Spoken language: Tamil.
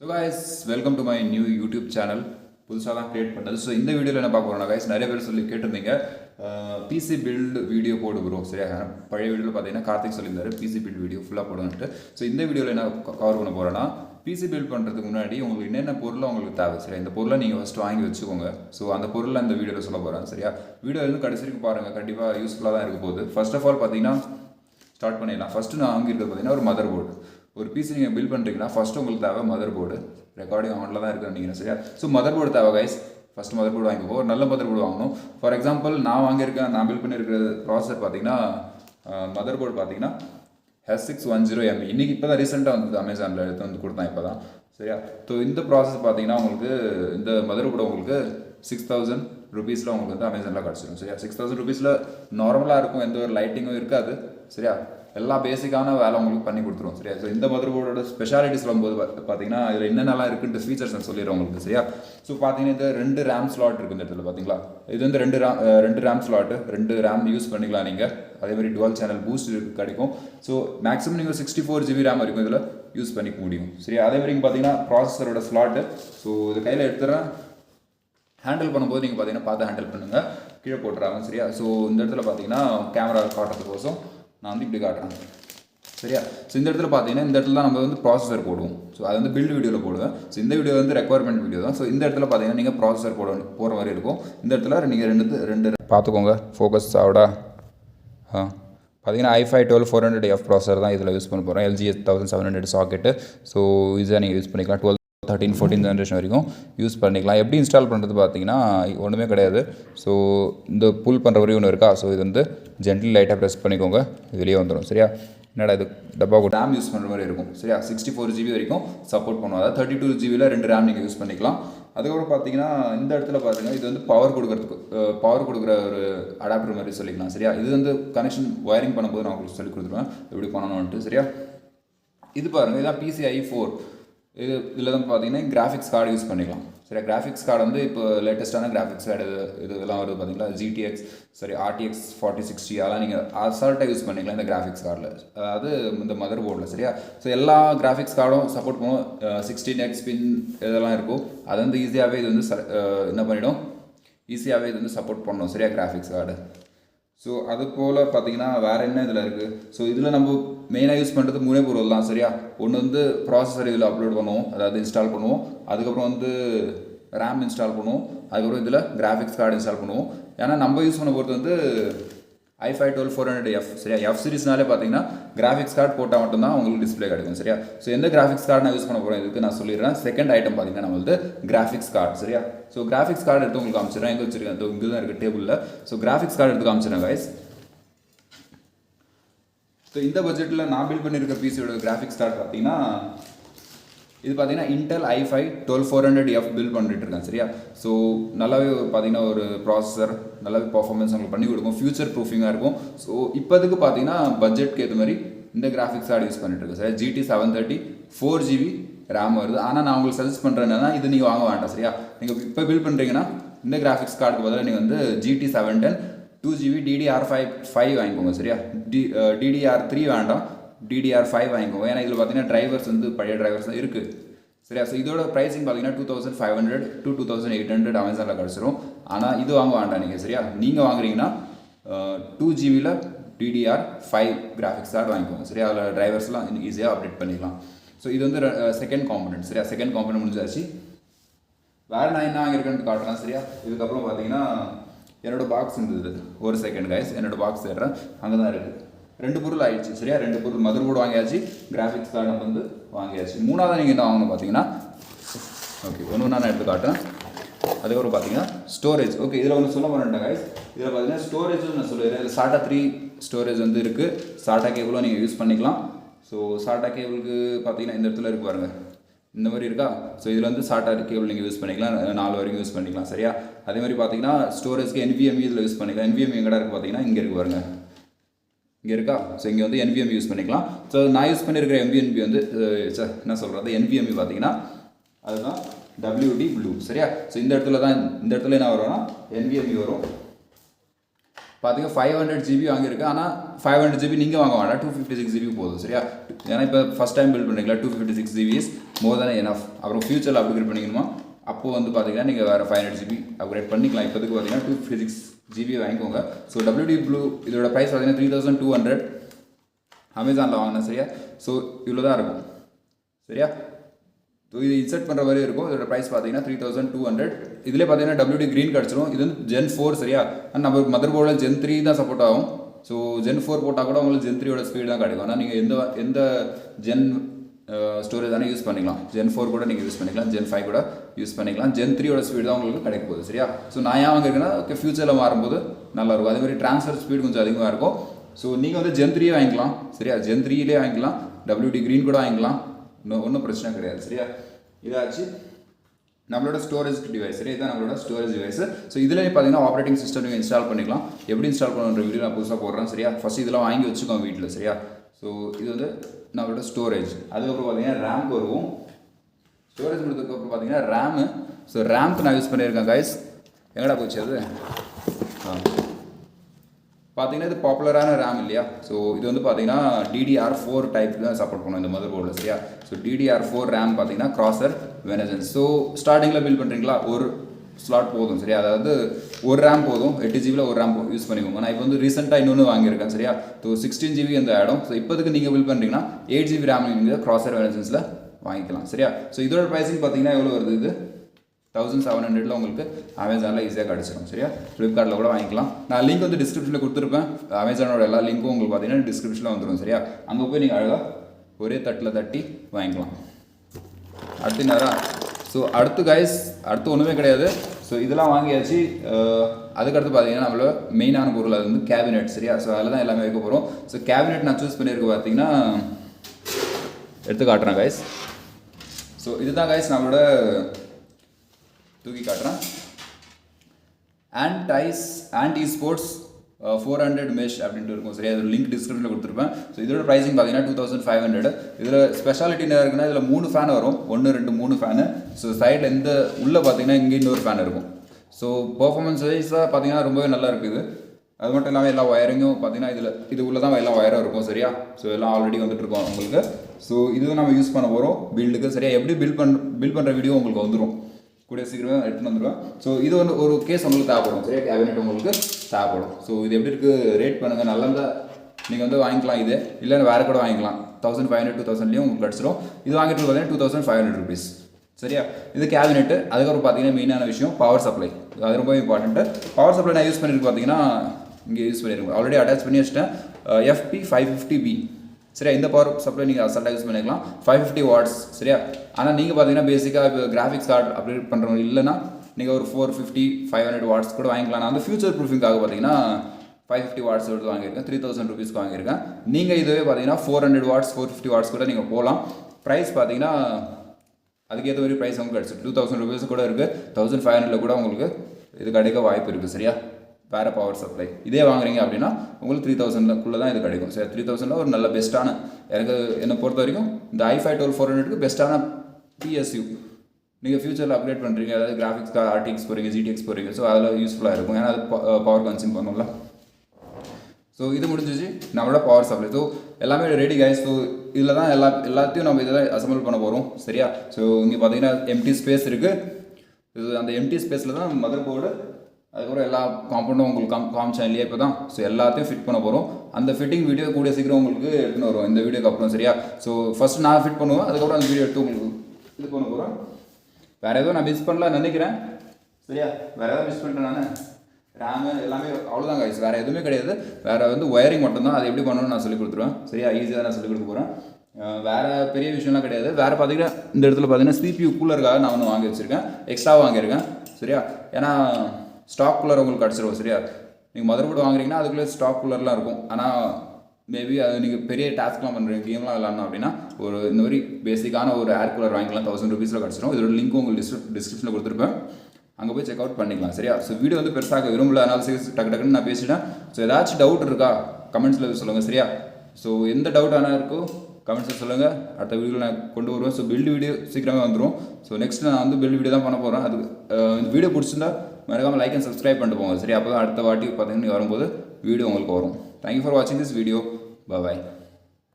So guys welcome to my new YouTube channel புதுசாக தான் க்ரியேட் பண்ணது. ஸோ இந்த வீடியோவில் என்ன பார்க்க போகிறோம்னா கைஸ் நிறைய பேர் சொல்லி கேட்டிருந்தீங்க. பிசி பில்டு வீடியோ போடு ப்ரோ சரியா? பழைய வீடியோவில் பார்த்தீங்கன்னா கார்த்திக் சொல்லியிருந்தாரு பிசி பில்ட் வீடியோ ஃபுல்லாக போடுன்ட்டு ஸோ இந்த வீடியோவில் என்ன கவர் பண்ண போகிறேன்னா பிசி பில்ட் பண்ணுறதுக்கு முன்னாடி உங்களுக்கு என்னென்ன பொருள் உங்களுக்கு தேவை சரியா? இந்த பொருளை நீங்கள் ஃபஸ்ட்டு வாங்கி வச்சுக்கோங்க. ஸோ அந்த பொருளை இந்த வீடியோவில் சொல்ல போகிறேன் சரியா? வீடியோ வந்து கடைசிக்கு பாருங்கள் கண்டிப்பாக யூஸ்ஃபுல்லாக தான் இருக்க போகுது. ஃபர்ஸ்ட் ஆஃப் ஆல் பார்த்தீங்கன்னா ஸ்டார்ட் பண்ணிடலாம். ஃபஸ்ட்டு நான் வாங்கியிருக்கிறது பார்த்தீங்கன்னா ஒரு மதர் போர்டு ஒரு பிசி நீங்கள் பில் பண்ணுறீங்கன்னா ஃபஸ்ட்டு உங்களுக்கு தேவை மதர் போர்டு ரெக்கார்டிங் ஆனில் தான் இருக்குன்னு நினைக்கிறேன் சரியா? ஸோ மதர் போர்டு தேவை கைஸ் ஃபஸ்ட் மதர் போர்டு வாங்கிக்கோ. ஒரு நல்ல மதர் போர்டு வாங்கணும். ஃபார் எக்ஸாம்பிள் நான் வாங்கியிருக்கேன் நான் பில் பண்ணியிருக்கிற ப்ராசஸர் பார்த்தீங்கன்னா மதர் போர்டு பார்த்தீங்கன்னா H six one zero M இன்றைக்கி இப்போ தான் ரீசெண்டாக வந்து அமேசானில் எடுத்து வந்து கொடுத்தேன் இப்போ தான் சரியா? ஸோ இந்த ப்ராசஸ் பார்த்தீங்கன்னா உங்களுக்கு இந்த மதர் போர்டு உங்களுக்கு சிக்ஸ் தௌசண்ட் ருபீஸில் உங்களுக்கு வந்து அமேசானில் கிடச்சிடும் சரியா? சிக்ஸ் தௌசண்ட் ருபீஸில் நார்மலாக இருக்கும் எந்த ஒரு லைட்டிங்கும் இருக்காது சரியா? எல்லா பேசிக்கான வேலை உங்களுக்கு பண்ணி கொடுத்துருவோம் சரியா? ஸோ இந்த மதர் போர்டோட ஸ்பெஷாலிட்டி சொல்லும்போது பார்த்தீங்கன்னா இதில் என்னென்னலாம் இருக்குன்ட்டு ஃபீச்சர்ஸ் நான் சொல்லிடுறேன் உங்களுக்கு சரியா? ஸோ பார்த்தீங்கன்னா இது ரெண்டு ரேம் ஸ்லாட் இருக்குது இந்த இடத்துல பார்த்தீங்களா இது வந்து ரெண்டு ரேம் ரெண்டு ரேம் ஸ்லாட்டு ரெண்டு ரேம் யூஸ் பண்ணிக்கலாம் நீங்கள் அதே மாதிரி டுவல் சேனல் பூஸ்ட் கிடைக்கும். ஸோ மேக்ஸிமம் நீங்கள் சிக்ஸ்டி ஃபோர் ஜிபி ரேம் இருக்கும் இதில் யூஸ் பண்ணிக்க முடியும் சரியா? அதே மாதிரி பார்த்தீங்கன்னா ப்ராசஸரோட ஸ்லாட்டு ஸோ இது கையில் எடுத்துகிறேன் ஹேண்டில் பண்ணும்போது நீங்கள் பார்த்தீங்கன்னா பார்த்து ஹேண்டில் பண்ணுங்கள் கீழே போட்டுறாங்க சரியா? ஸோ இந்த இடத்துல பார்த்தீங்கன்னா கேமரா காட்டுறதுக்கோசம் நான் வந்து இப்படி காட்டுறேன். சரியா? ஸோ இந்த இடத்துல பார்த்தீங்கன்னா இந்த இடத்துல தான் நம்ம வந்து ப்ராசஸர் போடுவோம். ஸோ அது வந்து பில்டு வீடியோவில் போடுவேன். ஸோ இந்த வீடியோ வந்து ரெக்குவயர்மெண்ட் வீடியோ தான். ஸோ இந்த இடத்துல பார்த்தீங்கன்னா நீங்கள் ப்ராசஸர் போட போகிற மாதிரி இருக்கும். இந்த இடத்துல நீங்கள் ரெண்டு ரெண்டு பார்த்துக்கோங்க. ஃபோக்கஸ் ஆவிடா ஆ. பார்த்தீங்கன்னா i five twelve four hundred F processor தான் இதில் யூஸ் பண்ண போகிறோம் LG thousand seven hundred socket so இதை நீங்கள் யூஸ் பண்ணிக்கலாம். டுவெல் தேர்ட்டின் ஃபோர்டீன் ஜென்ரேஷன் வரைக்கும் யூஸ் பண்ணிக்கலாம். எப்படி இன்ஸ்டால் பண்ணுறது பார்த்தீங்கன்னா ஒன்றுமே கிடையாது. ஸோ இந்த புல் பண்ணுற வரையும் ஒன்று இருக்கா? ஸோ இது வந்து ஜென்ட்லி லைட்டாக ப்ரெஸ் பண்ணிக்கோங்க. இது வெளியே வந்துடும் சரியா? என்னடா இது? டப்பா கூட ரேம் யூஸ் பண்ணுற மாதிரி இருக்கும். சரியா? சிக்ஸ்டி ஃபோர் ஜிபி வரைக்கும் சப்போர்ட் பண்ணுவோம் அதாவது தேர்ட்டி டூ ஜிபியில் ரெண்டு ரேம் நீங்கள் யூஸ் பண்ணிக்கலாம். அதுக்கப்புறம் பார்த்தீங்கன்னா இந்த இடத்துல பார்த்தீங்கன்னா இது வந்து பவர் கொடுக்குறதுக்கு பவர் கொடுக்குற ஒரு அடாப்டர் மாதிரி சொல்லிக்கலாம். சரியா? இது வந்து கனெக்ஷன் ஒயரிங் பண்ணும்போது நான் உங்களுக்கு சொல்லி கொடுத்துருவேன். எப்படி பண்ணணும்ன்ட்டு. சரியா? இது பாருங்கள் இதான் பிசிஐ ஃபோர் இது இதில் தான் பார்த்தீங்கன்னா கிராஃபிக்ஸ் கார்டு யூஸ் பண்ணிக்கலாம். சரி கிராஃபிக்ஸ் கார்டு வந்து இப்போ லேட்டஸ்ட்டான கிராஃபிக்ஸ் கார்டு இது இதெல்லாம் வருது பார்த்தீங்களா GTX sorry RTX forty sixty அதெல்லாம் நீங்கள் அசால்ட்டாக யூஸ் பண்ணிக்கலாம் இந்த கிராஃபிக்ஸ் கார்டில் அதாவது இந்த மதர் போர்டில் சரியா? ஸோ எல்லா கிராஃபிக்ஸ் கார்டும் சப்போர்ட் பண்ணுவோம் சிக்ஸ்டீன் எக்ஸ் பின் இதெல்லாம் இருக்கும். அது வந்து ஈஸியாகவே இது வந்து ச- என்ன பண்ணிடும்? ஈஸியாகவே இது வந்து சப்போர்ட் பண்ணணும் சரியா கிராஃபிக்ஸ் கார்டு ஸோ அது போல் பார்த்தீங்கன்னா வேறு என்ன இதில் இருக்குது ஸோ இதில் நம்ம மெயினாக யூஸ் பண்ணுறது மூணே பொருள் தான் சரியா? ஒன்று வந்து ப்ராசஸர் இதில் அப்லோட் பண்ணுவோம் அதாவது இன்ஸ்டால் பண்ணுவோம். அதுக்கப்புறம் வந்து ரேம் இன்ஸ்டால் பண்ணுவோம். அதுக்கப்புறம் இதில் கிராஃபிக்ஸ் கார்டு இன்ஸ்டால் பண்ணுவோம். ஏன்னா நம்ம யூஸ் பண்ண பொறுத்து வந்து i five twelve four hundred F சரியா? எஃப் சீரிஸ்னாலே பார்த்தீங்கன்னா கிராஃபிக்ஸ் கார்டு போட்டால் மட்டும்தான் உங்களுக்கு டிஸ்ப்ளே கிடைக்கும் சரியா? ஸோ எந்த கிராஃபிக்ஸ் கார்டு நான் யூஸ் பண்ண போகிறேன் இதுக்கு நான் சொல்லிடுறேன். செகண்ட் ஐட்டம் பார்த்தீங்கன்னா நம்மளுக்கு கிராஃபிக்ஸ் கார்டு சரியா? ஸோ கிராஃபிக்ஸ் கார்டு எடுத்து உங்களுக்கு காமிச்சிடுறேன் எங்கே வச்சிருக்கேன்? இங்கே தான் இருக்குது டேபிளில் ஸோ கிராஃபிக்ஸ் கார்டு எடுத்து காமிச்சிடுறேன் கைஸ் ஸோ இந்த பட்ஜெட்டில் நான் பில் பண்ணியிருக்க பிசியோட கிராஃபிக்ஸ் கார்டு பார்த்தீங்கன்னா இது பார்த்தீங்கன்னா Intel i five twelve four hundred F build பண்ணிட்டு இருக்கேன் சரியா? ஸோ நல்லாவே ஒரு பார்த்தீங்கன்னா ஒரு ப்ராசஸர் நல்லாவே பர்ஃபார்மன்ஸ் உங்களுக்கு பண்ணி கொடுக்கும் ஃபியூச்சர் ப்ரூஃபிங்காக இருக்கும். ஸோ இப்போதுக்கு பார்த்தீங்கன்னா பட்ஜெட்க்கு ஏற்ற மாதிரி இந்த கிராஃபிக்ஸ் கார்டு யூஸ் பண்ணிட்டு இருக்கேன் சரியா GT seven thirty four GB RAM வருது. ஆனால் நான் உங்களுக்கு சஜஸ்ட் பண்ணுறேன் என்னன்னா இது நீங்கள் வாங்க வேண்டாம் சரியா? நீங்கள் இப்போ பில் பண்ணுறீங்கன்னா இந்த கிராஃபிக்ஸ் கார்டுக்கு பதிலாக நீங்கள் வந்து GT seven ten two GB DDR five five வாங்கிக்கோங்க சரியா? டி டிடிஆர் த்ரீ வேண்டாம். டிடிஆர் ஃபைவ் வாங்கிக்கோங்க. ஏன்னா இதில் பார்த்தீங்கன்னா டிரைவர்ஸ் வந்து பழைய டிரைவர்ஸ் தான் இருக்குது சரியா? ஸோ இதோட ப்ரைஸிங் பார்த்தீங்கன்னா two thousand five hundred two two thousand eight hundred அமேசானில் கிடச்சிரும். ஆனால் இது வாங்க வேண்டாம் நீங்கள் சரியா? நீங்கள் வாங்குறீங்கன்னா டூ ஜிபியில் டிடிஆர் ஃபைவ் கிராஃபிக்ஸ் கார்டு வாங்கிக்கோங்க சரியா? அதில் டிரைவர்ஸ்லாம் ஈஸியாக அப்டேட் பண்ணிக்கலாம் ஸோ இது வந்து செகண்ட் காம்பனண்ட் சரியா? செகண்ட் காம்பனண்ட் முடிஞ்சாச்சு. வேறு நான் என்ன வாங்கியிருக்கேன்னு காட்டுறேன் சரியா? இதுக்கப்புறம் பார்த்தீங்கன்னா என்னோடய பாக்ஸ் இருந்தது. ஒரு செகண்ட் கைஸ் என்னோடய பாக்ஸ் தேடுறேன். அங்கே தான் இருக்குது ரெண்டு பொருள் ஆயிடுச்சு சரியா? ரெண்டு பொருள் மதர் போர்டு வாங்கியாச்சு கிராஃபிக்ஸ் கார்டு வந்து வாங்கியாச்சு. மூணாவது நீங்கள் என்ன வாங்கணும் பார்த்தீங்கன்னா ஓகே ஒன்று நான் எடுத்து காட்டுறேன். அதுக்கப்புறம் பார்த்தீங்கன்னா ஸ்டோரேஜ் ஓகே இதில் ஒன்று சொல்ல போகிறேன் கைஸ் இதில் பார்த்தீங்கன்னா ஸ்டோரேஜும் நான் சொல்லிடுறேன் இதில் சாட்டா த்ரீ ஸ்டோரேஜ் வந்து இருக்குது சாட்டா கேபிளும் நீங்கள் யூஸ் பண்ணிக்கலாம். ஸோ சாட்டா கேபிளுக்கு பார்த்தீங்கன்னா இந்த இடத்துல இருக்கு பாருங்கள் இந்த மாதிரி இருக்கா? ஸோ இதில் வந்து சாட்டா கேபிள் நீங்கள் யூஸ் பண்ணிக்கலாம். நாலு வரைக்கும் யூஸ் பண்ணிக்கலாம் சரியா? அதே மாதிரி பார்த்தீங்கன்னா ஸ்டோரேஜ்க்கு என்விஎம்இ இதில் யூஸ் பண்ணிக்கலாம். என்விஎம்இ எங்கடா இருக்குது பார்த்தீங்கன்னா இங்கே இருக்கு பாருங்கள் இங்கே இருக்கா? ஸோ இங்கே வந்து என்பிஎம் யூஸ் பண்ணிக்கலாம். ஸோ நான் யூஸ் பண்ணியிருக்கிற எம்பிஎன்பி வந்து என்ன சொல்கிறது NVMe பார்த்தீங்கன்னா அதுதான் டபிள்யூடி ப்ளூ சரியா? ஸோ இந்த இடத்துல தான் இந்த இடத்துல என்ன வரும்னா NVMe வரும். பார்த்தீங்கன்னா ஃபைவ் ஹண்ட்ரட் ஜிபி வாங்கியிருக்கேன் ஆனால் ஃபைவ் ஹண்ட்ரட் ஜிபி நீங்கள் வாங்க வேண்டாம். டூ ஃபிஃப்டி சிக்ஸ் ஜிபி போதும். சரியா? ஏன்னா இப்போ ஃபஸ்ட் டைம் பில்ட் பண்ணுறீங்களா two fifty six GBs more than enough அப்புறம் ஃபியூச்சரில் அப்கிரேட் பண்ணிக்கணுமா? அப்போது வந்து பார்த்தீங்கன்னா நீங்கள் வேறு ஃபைவ் ஹண்ட்ரட் ஜிபி அப்கிரேட் பண்ணிக்கலாம். இப்போதுக்கு பார்த்தீங்கன்னா டூ ஃபிசிக்ஸ் ஜிபி வாங்கிக்கோங்க. ஸோ டபிள்யூடி ப்ளூ இதோட ப்ரைஸ் பார்த்தீங்கன்னா த்ரீ தௌசண்ட் டூ ஹண்ட்ரட் அமேசானில் வாங்கினேன் சரியா? ஸோ இவ்வளோ தான் இருக்கும். சரியா? ஸோ இது இன்சர்ட் பண்ணுற மாதிரி இருக்கும். இதோட ப்ரைஸ் பார்த்தீங்கன்னா த்ரீ தௌசண்ட் டூ ஹண்ட்ரட் இதில் பார்த்தீங்கன்னா டபிள்யூடி க்ரீன் கிடச்சிரும். இது வந்து ஜென் ஃபோர் சரியா? ஆனால் நம்ம மதர் போர்டில் ஜென் த்ரீ தான் சப்போர்ட் ஆகும். ஸோ ஜென் ஃபோர் போட்டால் கூட உங்களுக்கு ஜென் த்ரீயோட ஸ்பீடு தான் கிடைக்கும். ஆனால் நீங்கள் எந்த எந்த ஜென் ஸ்டோரேஜ் தானே யூஸ் பண்ணிக்கலாம். ஜென் ஃபோர் கூட நீங்கள் யூஸ் பண்ணிக்கலாம். ஜென் ஃபைவ் கூட யூஸ் பண்ணிக்கலாம். ஜென் த்ரீயோட ஸ்பீடு தான் உங்களுக்கு கிடைக்க போகுது சரியா? ஸோ நான் ஏன் வாங்கியிருக்கேன்னா ஓகே ஃபியூச்சரில் மாறும்போது நல்லா இருக்கும். அதே மாதிரி ட்ரான்ஸ்ஃபர் ஸ்பீடு கொஞ்சம் அதிகமாக இருக்கும். ஸோ நீங்கள் வந்து ஜென் த்ரீயே வாங்கிக்கலாம் சரியா? ஜென் த்ரீலே வாங்கிக்கலாம். டபிள்யூடி க்ரீன் கூட வாங்கிக்கலாம். இன்னும் ஒன்றும் பிரச்சனை கிடையாது சரியா? இதாச்சு. நம்மளோட ஸ்டோரேஜ் டிவைஸ் சரி இதான் நம்மளோட ஸ்டோரேஜ் டிவைஸ் ஸோ இதில் பார்த்தீங்கன்னா ஆப்ரேட்டிங் சிஸ்டம் நீங்கள் இன்ஸ்டால் பண்ணிக்கலாம். எப்படி இன்ஸ்டால் பண்ணுற வீடியோ நான் புதுசாக போடுறேன் சரியா? ஃபஸ்ட் இதெல்லாம் வாங்கி வச்சுக்கோங்க வீட்டில் சரியா? ஸோ இது வந்து நம்மளோட ஸ்டோரேஜ் அதுக்கப்புறம் பார்த்தீங்கன்னா ரேம்க்கு வருவோம். ஸ்டோரேஜ் முடிஞ்சதுக்கப்புறம் பார்த்தீங்கன்னா ரேமு ஸோ ரேம்க்கு நான் யூஸ் பண்ணியிருக்கேன் கைஸ் எங்கடா போச்சு அது? ஆ. பார்த்தீங்கன்னா இது பாப்புலரான ரேம் இல்லையா? ஸோ இது வந்து பார்த்தீங்கன்னா டிடிஆர் ஃபோர் டைப் தான் சப்போர்ட் பண்ணும் இந்த மதர் போர்டில் சரியா ஸோ டிடிஆர் ஃபோர் ரேம் பார்த்தீங்கன்னா கிராசர் வெனஜன் ஸோ ஸ்டார்டிங்கில் பில் பண்ணுறீங்களா ஒரு ஸ்லாட் போதும் சரியா? அதாவது ஒரு ரேம் போதும் எட்டு ஜிபியில் ஒரு ரேம் யூஸ் பண்ணிக்கோங்க. நான் இப்போ வந்து ரீசெண்டாக இன்னொன்று வாங்கியிருக்கேன் சரியா? ஸோ சிக்ஸ்டீன் ஜிபி அந்த ஆடும் ஸோ இப்போதுக்கு நீங்கள் பில் பண்ணுறீங்கன்னா எயிட் ஜிபி ரேம் நீங்கள் க்ராசர் வேலன்சன்ஸில் வாங்கிக்கலாம் சரியா? ஸோ இதோட ப்ரைஸிங் பார்த்தீங்கன்னா எவ்வளோ வருது இது? தௌசண்ட் செவன் ஹண்ட்ரடில் உங்களுக்கு அமேசானில் ஈஸியாக கிடச்சிடும் சரியா? ஃப்ளிப்கார்ட்டில் கூட வாங்கிக்கலாம். நான் லிங்க் வந்து டிஸ்கிரிப்ஷனில் கொடுத்துருப்பேன். அமேசானோட எல்லா லிங்க்கும் உங்களுக்கு பார்த்தீங்கன்னா டிஸ்கிரிப்ஷனில் வந்துடும் சரியா? அங்கே போய் நீங்கள் அழகாக ஒரே தட்டில் தட்டி வாங்கிக்கலாம். அடுத்து நேரம் ஸோ அடுத்து கைஸ் அடுத்து ஒன்றுமே கிடையாது. ஸோ இதெல்லாம் வாங்கியாச்சு. அதுக்கடுத்து பார்த்தீங்கன்னா நம்மளோட மெயினான பொருள் அது வந்து கேபினெட் சரியா? ஸோ அதில் தான் எல்லாமே வைக்க போகிறோம் ஸோ கேபினெட் நான் சூஸ் பண்ணியிருக்க பார்த்தீங்கன்னா எடுத்து காட்டுறேன் கைஸ் ஸோ இதுதான் கைஸ் நம்மளோட தூக்கி காட்டுறேன். ஆன்டைஸ் டைஸ் ஸ்போர்ட்ஸ் ஃபோர் ஹண்ட்ரட் மெஷ் அப்படின்ட்டு இருக்கும். சரியா அது லிங்க் டிஸ்கிரிப்ஷனில் கொடுத்துருப்பேன். ஸோ இதோட ப்ரைஸிங் பார்த்தீங்கன்னா டூ தௌசண்ட் ஃபைவ் ஹண்ட்ரட் இதில் ஸ்பெஷாலிட்டி என்ன இருக்குன்னா இதில் மூணு ஃபேன் வரும். ஒன்று ரெண்டு மூணு ஃபேனு ஸோ சைடில் இந்த உள்ளே பார்த்தீங்கன்னா இங்கே இன்னொரு ஃபேன் இருக்கும். ஸோ பர்ஃபார்மன்ஸ் வைஸாக பார்த்தீங்கன்னா ரொம்பவே நல்லா இருக்குது அது மட்டும் இல்லாமல் எல்லா ஒயரிங்கும் பார்த்தீங்கன்னா இதில் இது உள்ள தான் எல்லா ஒயரும் இருக்கும் சரியா? ஸோ எல்லாம் ஆல்ரெடி வந்துட்டு இருக்கோம் உங்களுக்கு. ஸோ இது நம்ம யூஸ் பண்ண போகிறோம் பில்டுக்கு சரியா? எப்படி பில் பண் பில் பண்ணுற வீடியோ உங்களுக்கு வந்துடும் கூடிய சீக்கிரமே எடுத்துகிட்டு வந்துடுவேன். ஸோ இது வந்து ஒரு கேஸ் உங்களுக்கு தேவைப்படும் சரியா கேபினெட் உங்களுக்கு தேவைப்படும் ஸோ இது எப்படி இருக்குது ரேட் பண்ணுங்கள் நல்லா இருந்தால் நீங்கள் வந்து வாங்கிக்கலாம் இது. இல்லைன்னா வேறு கூட வாங்கிக்கலாம். தௌசண்ட் ஃபைவ் ஹண்ட்ரட் டூ தௌசண்ட்லேயும் உங்களுக்கு கிடச்சிரும் இது வாங்கிட்டு பார்த்தீங்கன்னா two thousand five hundred rupees சரியா? இது கேபினெட்டு அதுக்கப்புறம் பார்த்தீங்கன்னா மெயினான விஷயம் பவர் சப்ளை அது ரொம்ப இம்பார்ட்டன்ட்டு பவர் சப்ளை நான் யூஸ் பண்ணியிருக்கு பார்த்தீங்கன்னா இங்கே யூஸ் பண்ணியிருக்கேன் ஆல்ரெடி அட்டாச் பண்ணி வச்சிட்டேன். எஃப்பி ஃபைவ் ஃபிஃப்டி பி சரியா? இந்த பவர் சப்ளை நீங்கள் அசல்ட்டாக யூஸ் பண்ணிக்கலாம். ஃபைவ் ஃபிஃப்டி வாட்ஸ் சரியா? ஆனால் நீங்கள் பார்த்தீங்கன்னா பேசிக்காக இப்போ கிராஃபிக்ஸ் கார்டு அப்டேட் பண்ணுறவங்க இல்லைன்னா நீங்கள் ஒரு four fifty five hundred watts கூட வாங்கிக்கலாம். நான் வந்து ஃபியூச்சர் ப்ரூஃபிங்காக பார்த்தீங்கன்னா ஃபைவ் ஃபிஃப்டி வாட்ஸ் எடுத்து வாங்கியிருக்கேன். த்ரீ தௌசண்ட் ருபீஸ்க்கு வாங்கியிருக்கேன். நீங்கள் இதுவே பார்த்தீங்கன்னா four hundred watts four fifty watts கூட நீங்கள் போகலாம் ப்ரைஸ் பார்த்தீங்கன்னா அதுக்கேற்ற மாதிரி ப்ரைஸ் உங்களுக்கு கிடச்சிடும். டூ தௌசண்ட் ருபீஸ் கூட இருக்குது தௌசண்ட் ஃபைவ் ஹண்ட்ரட் கூட உங்களுக்கு இது கிடைக்க வாய்ப்பு இருக்குது சரியா? வேறு பவர் சப்ளை இதே வாங்குறீங்க அப்படின்னா உங்களுக்கு த்ரீ தௌசண்ட்க்குள்ளே தான் இது கிடைக்கும். சரி த்ரீ தௌசண்டில் ஒரு நல்ல பெஸ்ட்டான எனக்கு என்னை பொறுத்த வரைக்கும் இந்த ஐ ஃபைவ் டுவெல் ஃபோர் ஹண்ட்ரடுக்கு பெஸ்ட்டான பிஎஸ்யூ நீங்கள் ஃபியூச்சரில் அப்டேட் பண்ணுறீங்க அதாவது கிராஃபிக்ஸ் ஆர்டிஎக்ஸ் போகிறீங்க ஜிடிஎக்ஸ் போகிறீங்க ஸோ அதில் யூஸ்ஃபுல்லாக இருக்கும். ஏன்னா அது பவர் கன்சியூம் பண்ணும்ல. ஸோ இது முடிஞ்சிச்சு. நம்மளோட பவர் சப்ளை ஸோ எல்லாமே ரெடி கைஸ் ஸோ இதில் தான் எல்லா எல்லாத்தையும் நம்ம இதில் அசம்பிள் பண்ண போகிறோம் சரியா? ஸோ இங்கே பார்த்தீங்கன்னா எம்டி ஸ்பேஸ் இருக்குது இது அந்த எம்டி ஸ்பேஸில் தான் மதர் போர்டு அதுக்கப்புறம் எல்லா காம்பவுண்டும் உங்களுக்கு காம் காமிச்சேன் இல்லையா இப்போ தான் ஸோ எல்லாத்தையும் ஃபிட் பண்ண போகிறோம் அந்த ஃபிட்டிங் வீடியோ கூடிய சீக்கிரம் உங்களுக்கு எடுத்துன்னு வரும் இந்த வீடியோக்கு அப்புறம் சரியா? ஸோ ஃபஸ்ட் நான் ஃபிட் பண்ணுவேன் அதுக்கப்புறம் அந்த வீடியோ எடுத்து உங்களுக்கு இது பண்ண போகிறோம் வேறு எதுவும் நான் மிஸ் பண்ணல நினைக்கிறேன். சரியா? வேறு எதாவது மிஸ் பண்ணிட்டேன் நான்? ரேமு எல்லாமே அவ்வளோதான் கைஸ் வேறு எதுவுமே கிடையாது. வேறு வந்து ஒயரிங் மட்டும்தான். அது எப்படி பண்ணணும்னு நான் சொல்லி கொடுத்துருவேன். சரியா? ஈஸியாக நான் சொல்லி கொடுக்க போகிறேன் வேறு பெரிய விஷயம்லாம் கிடையாது. வேறு பார்த்தீங்கன்னா இந்த இடத்துல பார்த்தீங்கன்னா சிபியூ கூலருக்காக நான் வந்து வாங்கி வச்சுருக்கேன். எக்ஸ்ட்ரா வாங்கியிருக்கேன். சரியா? ஏன்னா ஸ்டாக் கூலர் உங்களுக்கு கிடச்சிரும் சரியா? நீங்கள் மதர் போர்டு வாங்குறீங்கன்னா அதுக்குள்ளே ஸ்டாக் கூலர்லாம் இருக்கும். ஆனால் மேபி அது நீங்கள் பெரிய டாஸ்க்லாம் பண்ணுறீங்க கேம்லாம் விளாட்ணும் அப்படின்னா ஒரு இந்த மாதிரி பேசிக்கான ஒரு ஏர் கூலர் வாங்கிக்கலாம் தௌசண்ட் ருபீஸில் கிடச்சிரும். இதோட லிங்க் உங்களுக்கு டிஸ்கிரிப் டிஸ்கிரிப்ஷனில் கொடுத்துருப்பேன். அங்கே போய் செக் அவுட் பண்ணிக்கலாம் சரியா? ஸோ வீடியோ வந்து பெருசாக விரும்பல அதனால டக்கு டக்குன்னு நான் பேசிட்டேன். ஸோ ஏதாச்சும் டவுட் இருக்கா? கமெண்ட்ஸில் சொல்லுங்கள் சரியா? ஸோ எந்த டவுட் ஆனால் இருக்கோ கமெண்ட்ஸில் சொல்லுங்கள் அடுத்த வீடியோவில் நான் கொண்டு வருவேன். ஸோ பில்டு வீடியோ சீக்கிரமே வந்துடும் ஸோ நெக்ஸ்ட் நான் வந்து பில்டு வீடியோ தான் பண்ண போகிறேன் அது இந்த வீடியோ பிடிச்சிருந்தா மறக்காமல் லைக் அண்ட் சப்ஸ்கிரைப் பண்ணிட்டு போங்க. சரி அப்போ தான் அடுத்த வாட்டி பார்த்தீங்கன்னா வரும்போது வீடியோ உங்களுக்கு வரும். தேங்க்யூ ஃபார் வாட்சிங் திஸ் வீடியோ பாய்